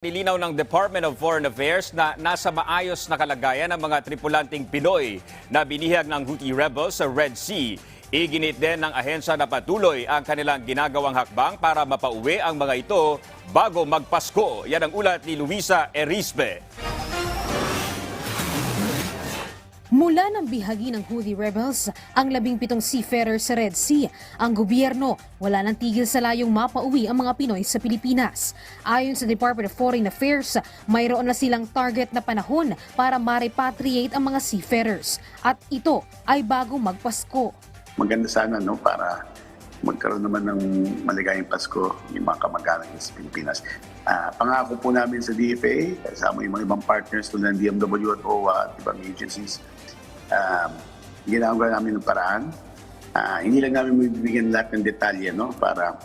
Nilinaw ng Department of Foreign Affairs na nasa maayos na kalagayan ang mga tripulanting Pinoy na binihag ng Houthi rebels sa Red Sea. Iginit din ng ahensya na patuloy ang kanilang ginagawang hakbang para mapauwi ang mga ito bago magpasko. Yan ang ulat ni Luisa Erispe. Mula ng bihagi ng Houthi rebels ang labing pitong seafarers sa Red Sea, ang gobyerno wala nang tigil sa layong mapauwi ang mga Pinoy sa Pilipinas. Ayon sa Department of Foreign Affairs, mayroon na silang target na panahon para ma-repatriate ang mga seafarers. At ito ay bago magpasko. maganda sana no para magkaroon naman ng maligayang Pasko yung mga kamag-anak sa Pilipinas. Ah, pangako po namin sa DFA, kasama yung mga ibang partners tulad ng DMW at OWA at ibang agencies, um, ginagawa namin ng paraan. Ah, hindi lang namin bibigyan lahat ng detalye no para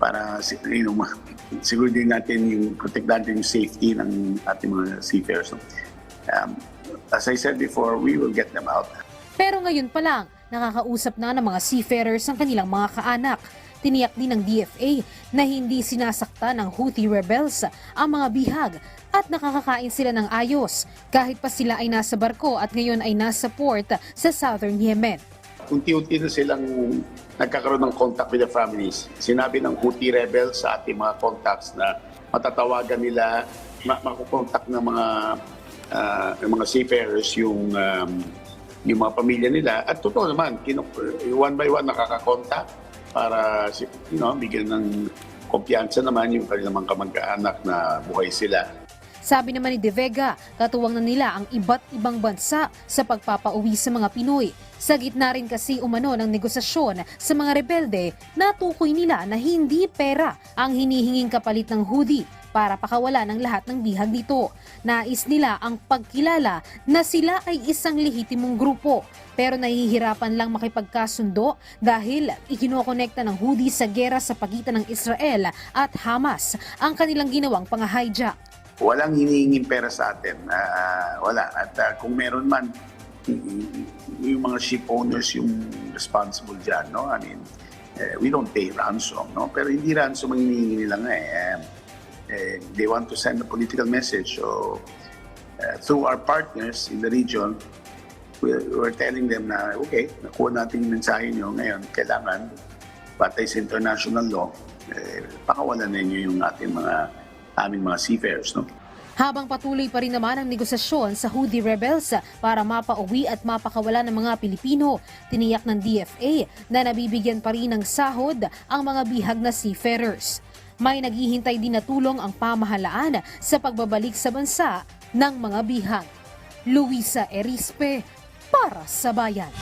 para you know, siguro din natin yung protect natin yung safety ng ating mga seafarers. no. Um, as I said before, we will get them out. Pero ngayon pa lang, nakakausap na ng mga seafarers ang kanilang mga kaanak. Tiniyak din ng DFA na hindi sinasakta ng Houthi rebels ang mga bihag at nakakakain sila ng ayos kahit pa sila ay nasa barko at ngayon ay nasa port sa southern Yemen. unti-unti na silang nagkakaroon ng contact with the families. Sinabi ng Houthi rebels sa ating mga contacts na matatawagan nila, ma- makukontak ng mga ng mga seafarers yung um, yung mga pamilya nila. At totoo naman, one by one nakakakontak para you know, bigyan ng kumpiyansa naman yung kanilang mga kamag-anak na buhay sila. Sabi naman ni De Vega, katuwang na nila ang iba't ibang bansa sa pagpapauwi sa mga Pinoy. Sa gitna rin kasi umano ng negosasyon sa mga rebelde, natukoy nila na hindi pera ang hinihinging kapalit ng Houthi para pakawala ng lahat ng bihag dito. Nais nila ang pagkilala na sila ay isang lehitimong grupo pero nahihirapan lang makipagkasundo dahil ikinokonekta ng Houthi sa gera sa pagitan ng Israel at Hamas ang kanilang ginawang pang-hijack. walang hinihinging pera sa atin. Ah, wala. At ah, kung meron man, yung mga ship owners yung responsible dyan, no? I mean, eh, we don't pay ransom, no? Pero hindi ransom ang hinihingi nila nga eh. Eh, they want to send a political message. So, eh, through our partners in the region, we're, we're telling them na, okay, nakuha natin yung mensahe nyo ngayon, kailangan, batay sa international law, eh, pakawalan ninyo yung ating mga aming mga seafarers, no? Habang patuloy pa rin naman ang negosasyon sa Houthi rebels para mapauwi at mapakawala ng mga Pilipino, tiniyak ng DFA na nabibigyan pa rin ng sahod ang mga bihag na seafarers. May naghihintay din na tulong ang pamahalaan sa pagbabalik sa bansa ng mga bihag. Luisa Erispe para sa Bayan.